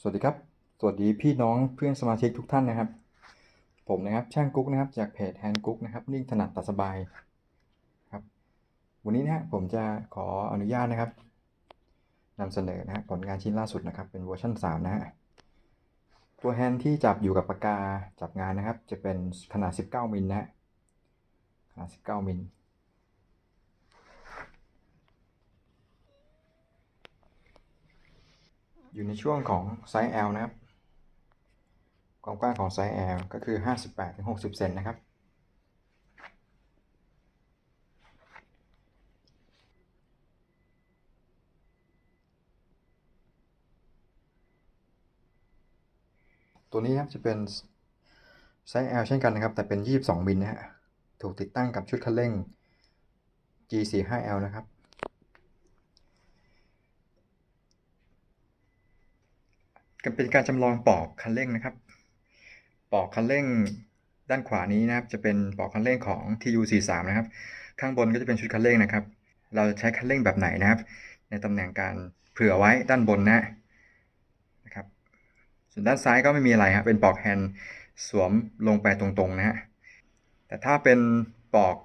สวัสดีครับ สวัสดีพี่น้องเพื่อนสมาชิกทุกท่านนะครับ ผมนะครับช่างกุ๊กนะครับจากเพจแฮนกุ๊กนะครับนิ่งถนัดตัดสบายครับ วันนี้นะฮะผมจะขออนุญาตนะครับนำเสนอนะฮะผลงานชิ้นล่าสุดนะครับ เป็นเวอร์ชัน3นะฮะตัวแฮนด์ที่จับอยู่กับปากกาจับงานนะครับ จะเป็นขนาด 19มิลนะฮะขนาด 19มิล อยู่ในช่วงของไซส์ L นะครับ ความกว้างของไซส์ L ก็คือ 58-60 เซนนะครับ ตัวนี้ครับจะเป็นไซส์ L เช่นกันนะครับ แต่เป็น 22มิลนะฮะ ถูกติดตั้งกับชุดคันเร่ง G45L นะครับ ก็เป็นการจำลองปอกคันเร่งนะครับ ปอกคันเร่งด้านขวานี้นะครับ จะเป็นปอกคันเร่งของ TU43 นะครับ ข้างบนก็จะเป็นชุดคันเร่งนะครับ เราจะใช้คันเร่งแบบไหนนะครับ ในตำแหน่งการเผื่อไว้ด้านบนนะนะครับ ส่วนด้านซ้ายก็ไม่มีอะไรครับเป็นปอกแฮนด์สวมลงไปตรงๆนะฮะแต่ถ้าเป็นปอก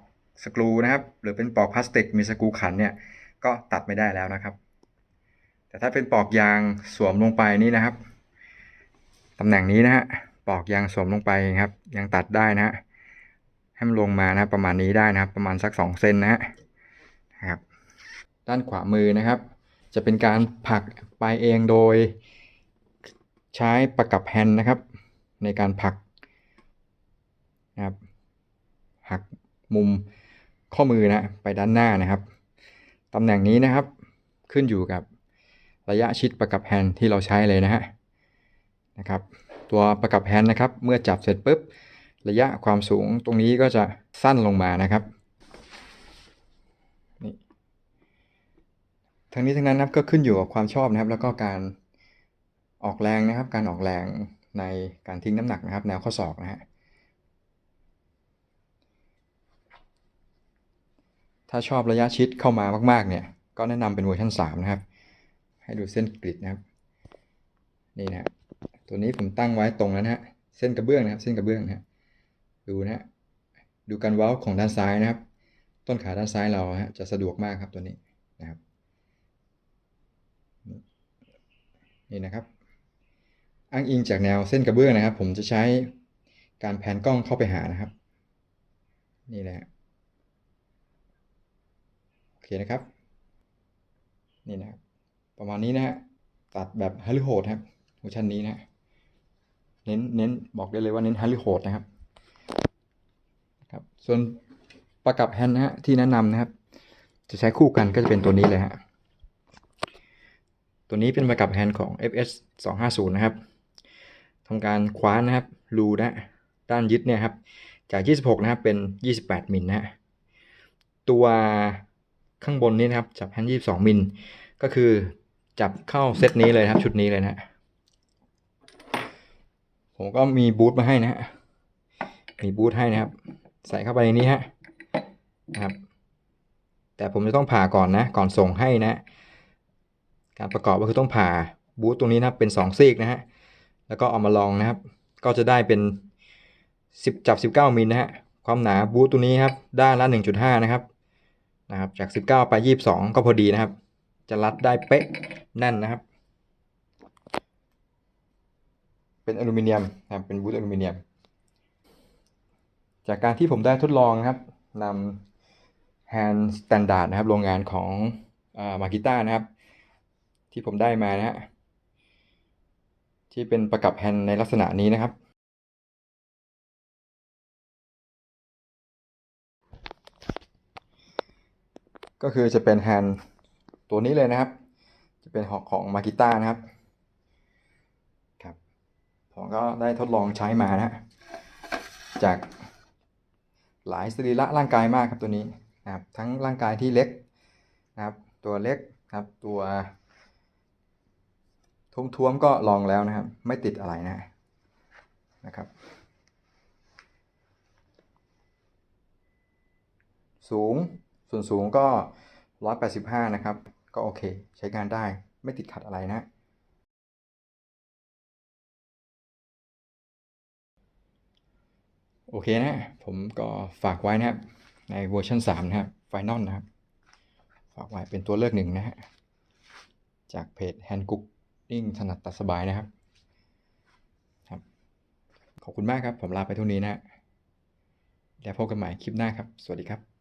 สกรูนะครับ หรือเป็นปอกพลาสติกมีสกรูขันเนี่ยก็ตัดไม่ได้แล้วนะครับ แต่ถ้าเป็นปอกยางสวมลงไปนี่นะครับ ตำแหน่งนี้นะฮะปอกยางสวมลงไปครับ ยังตัดได้นะฮะให้มันลงมานะประมาณนี้ได้นะครับ ประมาณสัก2เซนนะฮะครับ ด้านขวามือนะครับ จะเป็นการผลักไปเองโดย ใช้ประกับแฮนด์นะครับ ในการผลักนะครับหักมุมข้อมือนะไปด้านหน้านะครับตำแหน่งนี้นะครับขึ้นอยู่กับระยะชิดประกับแฮนด์ที่เราใช้เลยนะฮะ นะครับ ตัวประกับแฮนด์นะครับ เมื่อจับเสร็จปุ๊บ ระยะความสูงตรงนี้ก็จะสั้นลงมานะครับนี่ทั้งนี้ทั้งนั้นนะครับก็ขึ้นอยู่กับความชอบนะครับ แล้วก็การออกแรงนะครับ การออกแรงในการทิ้งน้ำหนักนะครับ แนวข้อศอกนะฮะถ้าชอบระยะชิดเข้ามามาก ๆ เนี่ย ก็แนะนำเป็นเวอร์ชัน3 นะครับ ให้ดูเส้นกริดนะครับ นี่นะฮะ ตัวนี้ผมตั้งไว้ตรงแล้วนะฮะ เส้นกระเบื้องนะครับ เส้นกระเบื้องนะฮะ ดูนะฮะ ดูการเว้าของด้านซ้ายนะครับ ต้นขาด้านซ้ายเราฮะจะสะดวกมากครับตัวนี้นะครับ นี่นะครับ อ้างอิงจากแนวเส้นกระเบื้องนะครับ ผมจะใช้การแผนกล้องเข้าไปหานะครับ นี่แหละ โอเคนะครับ นี่นะครับ ประมาณนี้นะฮะ ตัดแบบฮัลโหดครับเวอร์ชันนี้นะฮะ เน้นเน้นบอกได้เลยว่าเน้นฮัลลิโหดนะครับครับ ส่วนประกับแฮนด์นะฮะที่แนะนำนะครับ จะใช้คู่กันก็จะเป็นตัวนี้เลยฮะตัวนี้เป็นประกับแฮนด์ของ FS 250นะครับทำการคว้านนะครับรูนะด้านยึดเนี่ยครับจาก 26 นะครับเป็น 28 มิลนะฮะตัวข้างบนนี้นะครับจับแฮนด์22 มิลก็คือจับเข้าเซตนี้เลยครับชุดนี้เลยนะ ผมก็มีบูทมาให้นะฮะมีบูทให้นะครับ ใส่เข้าไปในนี้ฮะนะครับ แต่ผมจะต้องผ่าก่อนนะ ก่อนส่งให้นะ การประกอบก็คือต้องผ่าบูทตรงนี้นะครับเป็น2ซีกนะฮะแล้วก็เอามาลองนะครับ ก็จะได้เป็น 10 จับ 19มิลนะฮะความหนาบูทตัวนี้ครับด้านละ 1.5 นะครับนะครับ จาก 19 ไป 22 ก็พอดีนะครับ จะรัดได้เป๊ะแน่นนะครับ เป็นอลูมิเนียมนะครับเป็นบูทอลูมิเนียม จากการที่ผมได้ทดลองนะครับนำ Hand Standard นะครับโรงงานของมากิต้านะครับ ที่ผมได้มานะฮะที่เป็นประกับแฮนด์ในลักษณะนี้นะครับก็คือจะเป็นแฮนด์ตัวนี้เลยนะครับ จะเป็นหอกของมากิต้านะครับ ผมก็ได้ทดลองใช้มานะฮะจากหลายสรีระร่างกายมากครับตัวนี้นะครับทั้งร่างกายที่เล็กนะครับตัวเล็กครับตัวท้วมๆก็ลองแล้วนะครับ ไม่ติดอะไรนะนะครับ สูงส่วนสูงก็ 185 นะครับ ก็โอเค ใช้งานได้ไม่ติดขัดอะไรนะ โอเคนะ ผมก็ฝากไว้นะครับ ในเวอร์ชัน3 นะครับไฟนอลนะครับ ฝากไว้เป็นตัวเลือกหนึ่งนะฮะ จากเพจ Hand Cooking ถนัดตัดสบายนะครับครับ ขอบคุณมากครับ ผมลาไปเท่านี้นะฮะแล้วพบกันใหม่คลิปหน้าครับ สวัสดีครับ